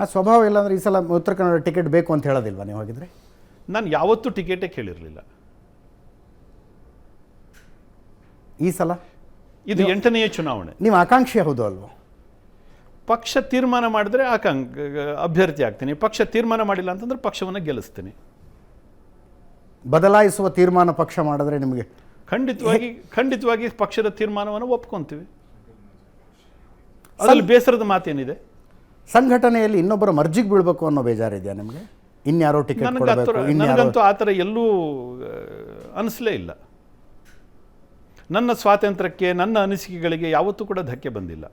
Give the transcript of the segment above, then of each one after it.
ಆ ಸ್ವಭಾವ ಇಲ್ಲಾಂದ್ರೆ ಈ ಸಲ ಉತ್ತರ ಕನ್ನಡ ಟಿಕೆಟ್ ಬೇಕು ಅಂತ ಹೇಳೋದಿಲ್ವಾ ನೀವು ಹೋಗಿದ್ರೆ? ನಾನು ಯಾವತ್ತೂ ಟಿಕೆಟೇ ಕೇಳಿರಲಿಲ್ಲ. ಈ ಸಲ? ಇದು ಎಂಟನೆಯ ಚುನಾವಣೆ. ನೀವು ಆಕಾಂಕ್ಷೆ ಹೌದು ಅಲ್ವೋ? ಪಕ್ಷ ತೀರ್ಮಾನ ಮಾಡಿದ್ರೆ ಆಕಾಂಕ್ ಅಭ್ಯರ್ಥಿ ಆಗ್ತೀನಿ. ಪಕ್ಷ ತೀರ್ಮಾನ ಮಾಡಿಲ್ಲ ಅಂತಂದ್ರೆ ಪಕ್ಷವನ್ನು ಗೆಲ್ಲಿಸ್ತೀನಿ. ಬದಲಾಯಿಸುವ ತೀರ್ಮಾನ ಪಕ್ಷ ಮಾಡಿದ್ರೆ ನಿಮಗೆ ಖಂಡಿತವಾಗಿ ಖಂಡಿತವಾಗಿ ಪಕ್ಷದ ತೀರ್ಮಾನವನ್ನು ಒಪ್ಕೊಂತೀವಿ. ಅದರಲ್ಲಿ ಬೇಸರದ ಮಾತೇನಿದೆ. ಸಂಘಟನೆಯಲ್ಲಿ ಇನ್ನೊಬ್ಬರ ಮರ್ಜಿಗೆ ಬೀಳಬೇಕು ಅನ್ನೋ ಬೇಜಾರಿದೆಯಾ ನಿಮಗೆ? ಇನ್ಯಾರೋ ಟಿಕೆಟ್ ಕೊಡಬೇಕು ನನಗಂತೂ ಆ ಥರ ಎಲ್ಲೂ ಅನಿಸ್ಲೇ ಇಲ್ಲ. ನನ್ನ ಸ್ವಾತಂತ್ರ್ಯಕ್ಕೆ ನನ್ನ ಅನಿಸಿಕೆಗಳಿಗೆ ಯಾವತ್ತೂ ಕೂಡ ಧಕ್ಕೆ ಬಂದಿಲ್ಲ.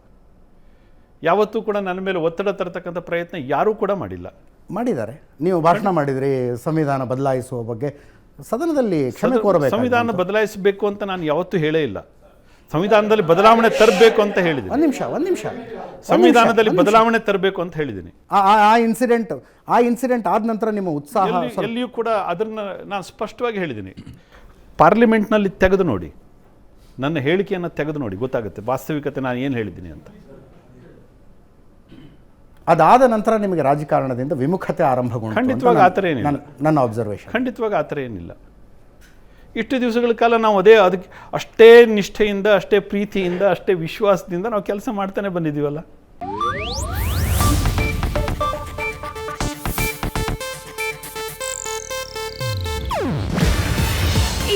ಯಾವತ್ತೂ ಕೂಡ ನನ್ನ ಮೇಲೆ ಒತ್ತಡ ತರತಕ್ಕಂಥ ಪ್ರಯತ್ನ ಯಾರೂ ಕೂಡ ಮಾಡಿಲ್ಲ. ಮಾಡಿದ್ದಾರೆ. ನೀವು ಭಾಷಣ ಮಾಡಿದ್ರಿ ಸಂವಿಧಾನ ಬದಲಾಯಿಸುವ ಬಗ್ಗೆ. ಸದನದಲ್ಲಿ ಕ್ಷಮೆ ಕೋರಬೇಕು ಸಂವಿಧಾನ ಬದಲಾಯಿಸಬೇಕು ಅಂತ ನಾನು ಯಾವತ್ತೂ ಹೇಳೇ ಇಲ್ಲ. ಸಂವಿಧಾನದಲ್ಲಿ ಬದಲಾವಣೆ ತರಬೇಕು ಅಂತ ಹೇಳಿದೆ ಒಂದು ನಿಮಿಷ ಒಂದು ನಿಮಿಷ. ಸಂವಿಧಾನದಲ್ಲಿ ಬದಲಾವಣೆ ತರಬೇಕು ಅಂತ ಹೇಳಿದ್ದೀನಿ ಆ ಇನ್ಸಿಡೆಂಟ್ ಆ ಇನ್ಸಿಡೆಂಟ್ ಆದ ನಂತರ ನಿಮ್ಮ ಉತ್ಸಾಹ ಎಲ್ಲಿ- ಎಲ್ಲಿಯೂ ಕೂಡ ಅದನ್ನ ನಾನು ಸ್ಪಷ್ಟವಾಗಿ ಹೇಳಿದ್ದೀನಿ ಪಾರ್ಲಿಮೆಂಟ್ನಲ್ಲಿ ತೆಗೆದು ನೋಡಿ. ನನ್ನ ಹೇಳಿಕೆಯನ್ನು ತೆಗೆದು ನೋಡಿ ಗೊತ್ತಾಗುತ್ತೆ. ವಾಸ್ತವಿಕತೆ ನಾನು ಏನು ಹೇಳಿದ್ದೀನಿ ಅಂತ. ಅದಾದ ನಂತರ ನಿಮಗೆ ರಾಜಕಾರಣದಿಂದ ವಿಮುಖತೆ ಆರಂಭಗೊಂಡು ಖಂಡಿತವಾಗ ಆ ಥರ ಏನಿಲ್ಲ. ನನ್ನ- ನನ್ನ ಅಬ್ಸರ್ವೇಷನ್ ಖಂಡಿತವಾಗಿ ಆ ಥರ ಏನಿಲ್ಲ. ಇಷ್ಟು ದಿವಸಗಳ ಕಾಲ ನಾವು ಅದೇ ಅದಕ್ಕೆ ಅಷ್ಟೇ ನಿಷ್ಠೆಯಿಂದ ಅಷ್ಟೇ ಪ್ರೀತಿಯಿಂದ ಅಷ್ಟೇ ವಿಶ್ವಾಸದಿಂದ ನಾವು ಕೆಲಸ ಮಾಡ್ತಾನೆ ಬಂದಿದ್ದೀವಲ್ಲ.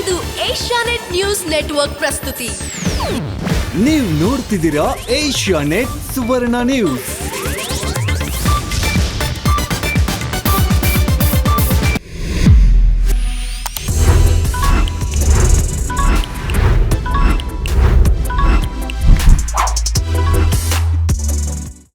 ಇದು ಏಷ್ಯಾನೆಟ್ ನ್ಯೂಸ್ ನೆಟ್ವರ್ಕ್ ಪ್ರಸ್ತುತಿ. ನೀವು ನೋಡ್ತಿದ್ದೀರಾ ಏಷ್ಯಾ ನೆಟ್ ಸುವರ್ಣ ನ್ಯೂಸ್.